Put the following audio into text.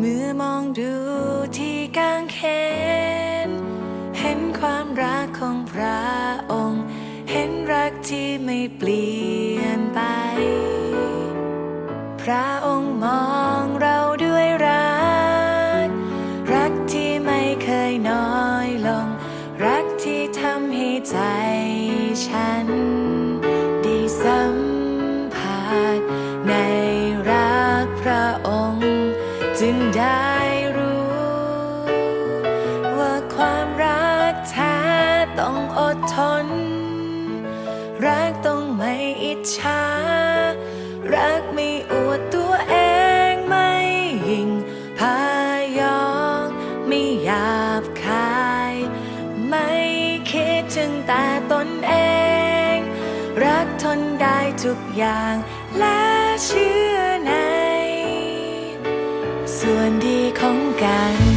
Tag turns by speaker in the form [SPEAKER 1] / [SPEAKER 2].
[SPEAKER 1] เมื่อมองดูที่กางเขน เห็นความรักของพระองค์ เห็นรักที่ไม่เปลี่ยน จึงได้รู้ ว่าความรักแท้ต้องอดทน รักต้องไม่อิจฉารักไม่อวดตัวเองไม่ยิงพายองไม่หยาบคาย ไม่คิดถึงแต่ตนเอง รักทนได้ทุกอย่างและเชื่อ ส่วนดีของกัน